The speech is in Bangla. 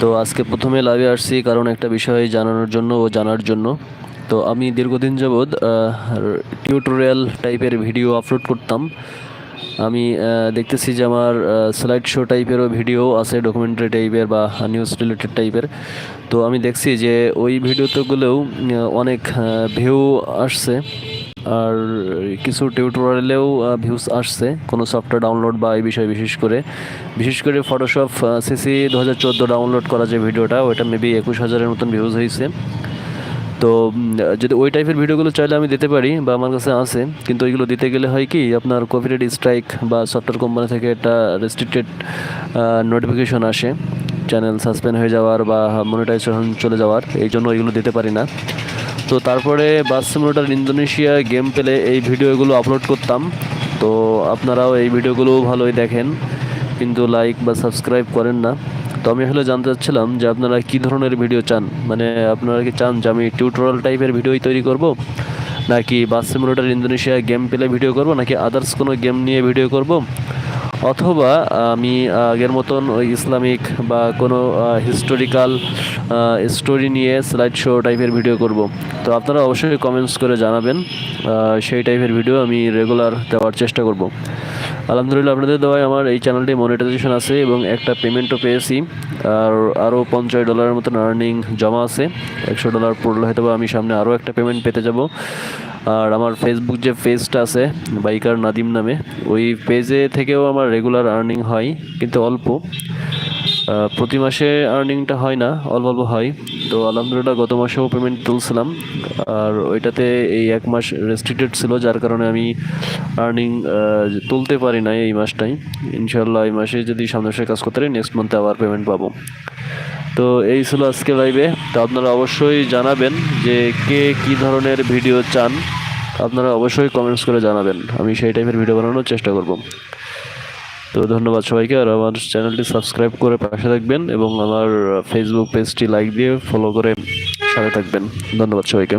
তো আজকে প্রথমে লাইভে আসছি কারণ একটা বিষয় জানানোর জন্য ও জানার জন্য। তো আমি দীর্ঘদিন যাবৎ টিউটোরিয়াল টাইপের ভিডিও আপলোড করতাম। আমি দেখতেছি যে আমার স্লাইড শো টাইপেরও ভিডিও আছে ডকুমেন্টারি টাইপের বা নিউজ রিলেটেড টাইপের তো আমি দেখছি যে ওই ভিডিওতেগুলোও অনেক ভিউ আসছে। আর কিছু টিউটোরিয়ালেও ভিউজ আসছে, কোনো সফটওয়্যার ডাউনলোড বা এই বিষয়ে বিশেষ করে। বিশেষ করে ফটোশপ সিসি দু হাজার চোদ্দ ডাউনলোড করা যে ভিডিওটা, ওইটা মেবি একুশ হাজারের মতন ভিউজ হয়েছে। তো যদি ওই টাইপের ভিডিওগুলো চাইলে আমি দিতে পারি বা আমার কাছে আছে, কিন্তু ওইগুলো দিতে গেলে হয় কি, আপনার কপিরাইট স্ট্রাইক বা সফটওয়্যার কোম্পানি থেকে একটা রেস্ট্রিক্টেড নোটিফিকেশন আসে চ্যানেল সাসপেন্ড হয়ে যাওয়ার বা মনিটাইজেশন চলে যাওয়ার, এই জন্য ওইগুলো দিতে পারি না। তো তারপরে বাস সিমুলেটার ইন্দোনেশিয়া গেম পেলে এই ভিডিওগুলো আপলোড করতাম। তো আপনারাও এই ভিডিওগুলো ভালোই দেখেন। কিন্তু লাইক বা সাবস্ক্রাইব করেন না। তো আমি আসলে জানতে চাচ্ছিলাম যে আপনারা কী ধরনের ভিডিও চান? মানে আপনারা কি চান যে আমি টিউটোরিয়াল টাইপের ভিডিওই তৈরি করব? নাকি বাস সিমুলেটার ইন্দোনেশিয়া গেম পেলে ভিডিও করব? নাকি আদার্স কোনো গেম নিয়ে ভিডিও করব? অথবা, আমি আগের মতন ওই ইসলামিক বা কোনো হিস্টোরিক্যাল স্টোরি নিয়ে স্লাইড শো টাইপের ভিডিও করব। তো আপনারা অবশ্যই কমেন্টস করে জানাবেন সেই টাইপের ভিডিও আমি রেগুলার দেওয়ার চেষ্টা করব। আলহামদুলিল্লাহ, আপনাদের দেওয়ায় আমার এই চ্যানেলটি মনিটাইজেশন আছে এবং একটা পেমেন্টও পেয়েছি। আর আরও পঞ্চাশ ডলারের মতন আর্নিং জমা আছে। একশো ডলার পড়লে হয়তো আমি সামনে আরও একটা পেমেন্ট পেতে যাব। আর আমার ফেসবুক যে পেজটা আছে বাইকার নাদিম নামে, ওই পেজে থেকেও আমার রেগুলার আর্নিং হয়, কিন্তু অল্প। প্রতি মাসে আর্নিংটা হয় না, অল্প অল্প হয়। তো আলহামদুলিল্লাহ গত মাসেও পেমেন্ট তুলছিলাম। আর ওইটাতে এই এক মাস রেস্ট্রিক্টেড ছিল, যার কারণে আমি আর্নিং তুলতে পারি না এই মাসটাই। ইনশাল্লাহ এই মাসে যদি সামনে মাসে কাজ করতে পারি নেক্সট মান্থে আবার পেমেন্ট পাবো। তো এই ছিল আজকে লাইভে তো আপনারা অবশ্যই জানাবেন যে কে কী ধরনের ভিডিও চান। আপনারা অবশ্যই কমেন্টস করে জানাবেন। আমি সেই টাইপের ভিডিও বানানোর চেষ্টা করব। তো ধন্যবাদ সবাইকে, আর আমার চ্যানেলটি সাবস্ক্রাইব করে পাশে থাকবেন এবং আমার ফেসবুক পেজটি লাইক দিয়ে ফলো করে সাথে থাকবেন। ধন্যবাদ সবাইকে।